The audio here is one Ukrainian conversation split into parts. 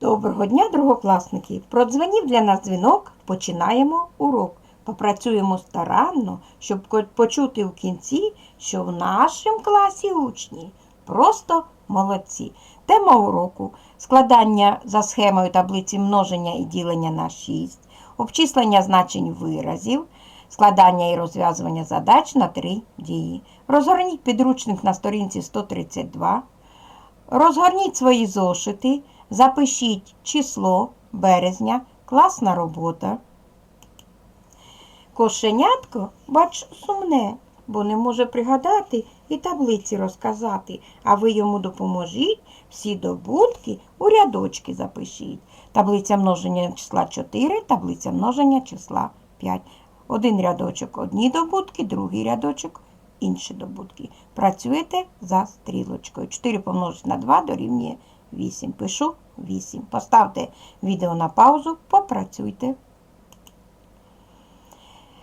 Доброго дня, другокласники! Продзвонів для нас дзвінок, починаємо урок. Попрацюємо старанно, щоб почути в кінці, що в нашому класі учні просто молодці. Тема уроку складання за схемою таблиці множення і ділення на 6, обчислення значень виразів, складання і розв'язування задач на три дії. Розгорніть підручник на сторінці 132. Розгорніть свої зошити, запишіть число березня, класна робота. Кошенятко, бач, сумне, бо не може пригадати і таблиці розказати, а ви йому допоможіть, всі добутки у рядочки запишіть. Таблиця множення числа 4, таблиця множення числа 5. Один рядочок одні добутки, другий рядочок інші добутки. Працюєте за стрілочкою. 4 помножити на 2 дорівнює 8. Пишу 8. Поставте відео на паузу, попрацюйте.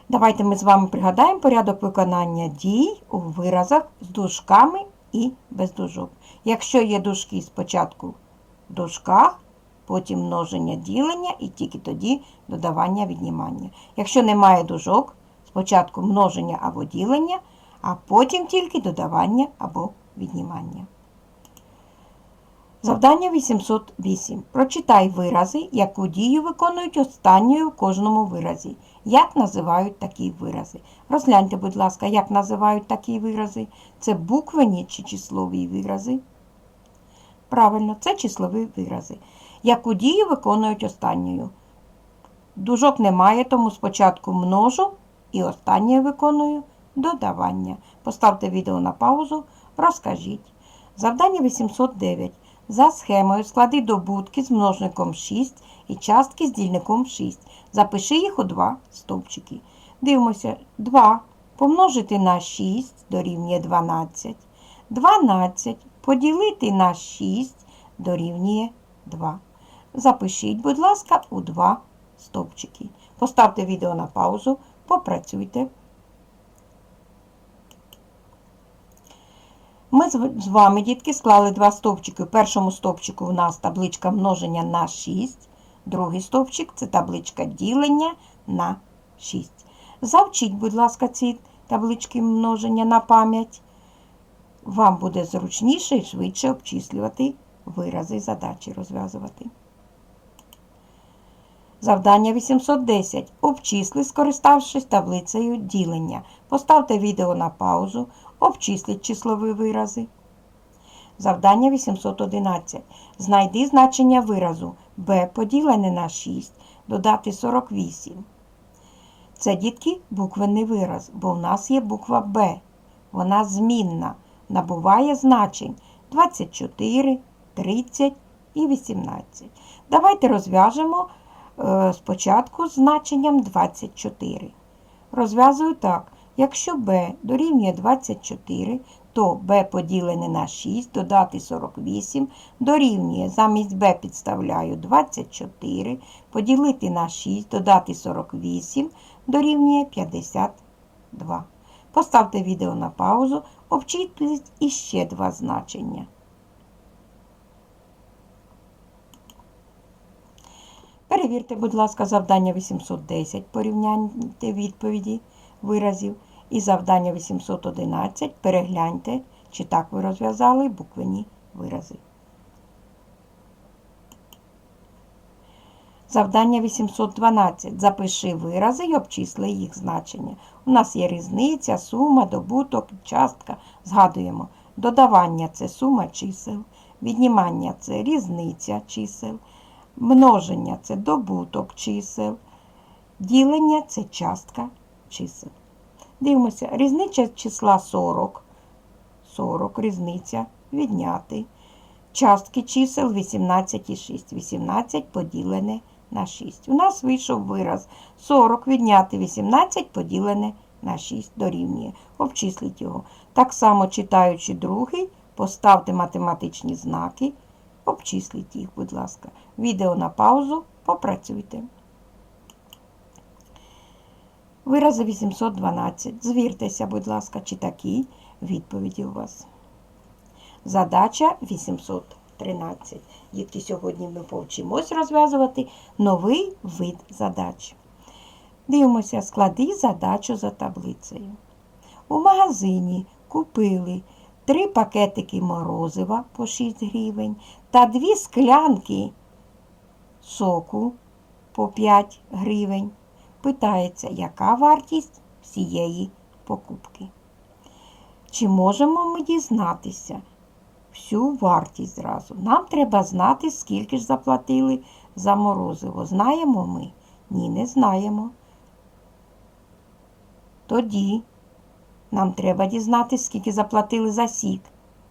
Давайте ми з вами пригадаємо порядок виконання дій у виразах з дужками і без дужок. Якщо є дужки спочатку в дужках, потім множення ділення і тільки тоді додавання віднімання. Якщо немає дужок, спочатку множення або ділення, а потім тільки додавання або віднімання. Завдання 808. Прочитай вирази, яку дію виконують останньою в кожному виразі. Як називають такі вирази? Розгляньте, будь ласка, як називають такі вирази. Це буквені чи числові вирази? Правильно, це числові вирази. Яку дію виконують останньою? Дужок немає, тому спочатку множу і останньою виконую додавання. Поставте відео на паузу, розкажіть. Завдання 809. За схемою склади добутки з множником 6 і частки з дільником 6. Запиши їх у два стовпчики. Дивимося, 2 помножити на 6 дорівнює 12. 12 поділити на 6 дорівнює 2. Запишіть, будь ласка, у два стовпчики. Поставте відео на паузу, попрацюйте. Ми з вами, дітки, склали два стовпчики. У першому стовпчику у нас табличка множення на 6. Другий стовпчик це табличка ділення на 6. Завчіть, будь ласка, ці таблички множення на пам'ять. Вам буде зручніше і швидше обчислювати вирази задачі розв'язувати. Завдання 810. Обчисли, скориставшись таблицею ділення. Поставте відео на паузу, обчисліть числові вирази. Завдання 811. Знайди значення виразу b поділене на 6, додати 48. Це, дітки, буквенний вираз, бо в нас є буква Б. Вона змінна, набуває значень 24, 30 і 18. Давайте розв'яжемо спочатку з значенням 24. Розв'язую так. Якщо b дорівнює 24, то b поділене на 6, додати 48, дорівнює, замість b підставляю 24, поділити на 6, додати 48, дорівнює 52. Поставте відео на паузу, обчисліть іще два значення. Перевірте, будь ласка, завдання 810, порівняйте відповіді виразів. І завдання 811 перегляньте, чи так ви розв'язали буквені вирази. Завдання 812. Запиши вирази і обчисли їх значення. У нас є різниця, сума, добуток, частка. Згадуємо. Додавання це сума чисел, віднімання це різниця чисел, множення це добуток чисел, ділення це частка чисел. Дивимося, різниця числа 40. 40 різниця відняти. Частки чисел 18 і 6. 18 поділене на 6. У нас вийшов вираз 40 відняти 18 поділене на 6 дорівнює. Обчисліть його. Так само читаючи другий, поставте математичні знаки. Обчисліть їх, будь ласка. Відео на паузу, попрацюйте. Вирази 812. Звіртеся, будь ласка, чи такі відповіді у вас. Задача 13. Дітки, сьогодні ми повчимось розв'язувати новий вид задач. Дивимося, склади задачу за таблицею. У магазині купили три пакетики морозива по 6 гривень та дві склянки соку по 5 гривень. Питається, яка вартість всієї покупки. Чи можемо ми дізнатися всю вартість зразу? Нам треба знати, скільки ж заплатили за морозиво. Знаємо ми? Ні, не знаємо. Тоді нам треба дізнатися, скільки заплатили за сік.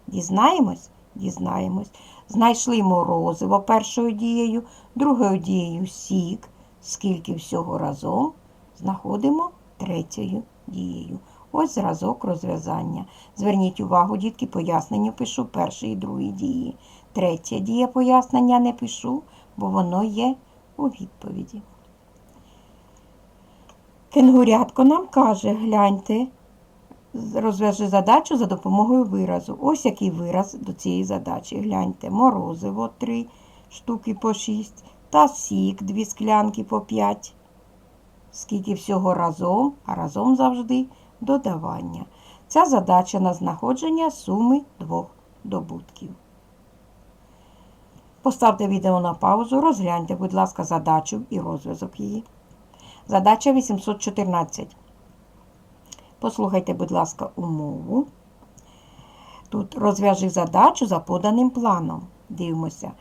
Дізнаємось? Дізнаємось. Знайшли морозиво першою дією, другою дією сік. Скільки всього разом знаходимо третьою дією. Ось зразок розв'язання. Зверніть увагу, дітки, пояснення пишу першої і другої дії. Третя дія пояснення не пишу, бо воно є у відповіді. Кенгурятко нам каже, гляньте, розв'яжи задачу за допомогою виразу. Ось який вираз до цієї задачі. Гляньте, морозиво 3 штуки по 6 та сік 2 склянки по 5. Скільки всього разом, а разом завжди додавання. Ця задача на знаходження суми двох добутків. Поставте відео на паузу, розгляньте, будь ласка, задачу і розв'язок її. Задача 814. Послухайте, будь ласка, умову. Тут розв'яжи задачу за поданим планом. Дивимося.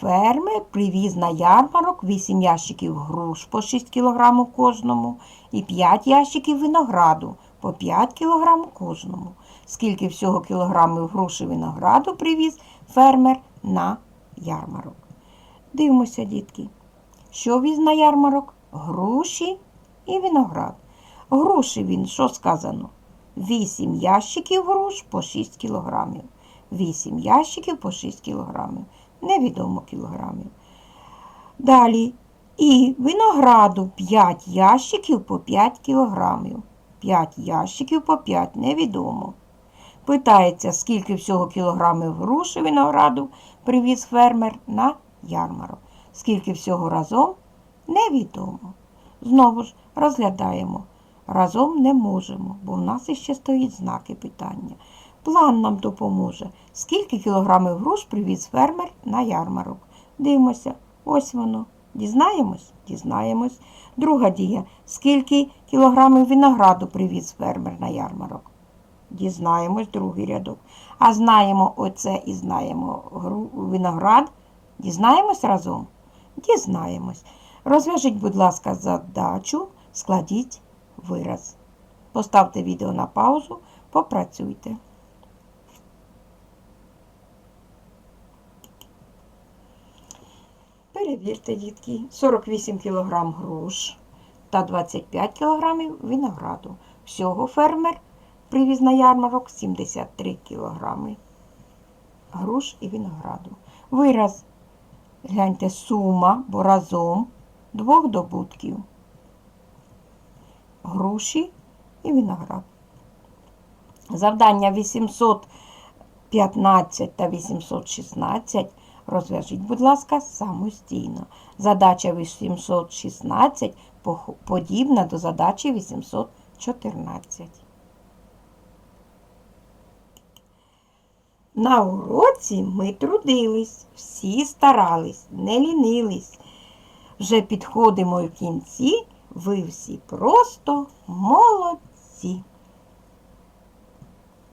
Фермер привіз на ярмарок 8 ящиків груш по 6 кг кожному і 5 ящиків винограду по 5 кг кожному. Скільки всього кілограмів груш і винограду привіз фермер на ярмарок. Дивимося, дітки. Що віз на ярмарок? Груші і виноград. Груші він, що сказано? 8 ящиків груш по 6 кілограмів. 8 ящиків по 6 кілограмів. Невідомо кілограмів. Далі. І винограду 5 ящиків по 5 кілограмів. 5 ящиків по 5 невідомо. Питається, скільки всього кілограмів груші винограду привіз фермер на ярмарок. Скільки всього разом невідомо. Знову ж розглядаємо. Разом не можемо, бо в нас іще стоїть знаки питання. План нам допоможе. Скільки кілограмів груш привіз фермер на ярмарок? Дивимося, ось воно. Дізнаємось? Дізнаємось. Друга дія. Скільки кілограмів винограду привіз фермер на ярмарок? Дізнаємось, другий рядок. А знаємо оце і знаємо виноград. Дізнаємось разом? Дізнаємось. Розв'яжіть, будь ласка, задачу, складіть вираз. Поставте відео на паузу, попрацюйте. Перевірте, дітки, 48 кг груш та 25 кг винограду. Всього фермер привіз на ярмарок 73 кг груш і винограду. Вираз, гляньте, сума, бо разом двох добутків. Груші і виноград. Завдання 815 та 816 розв'яжіть, будь ласка, самостійно. Задача 816 подібна до задачі 814. На уроці ми трудились, всі старались, не лінились. Вже підходимо в кінці, ви всі просто молодці.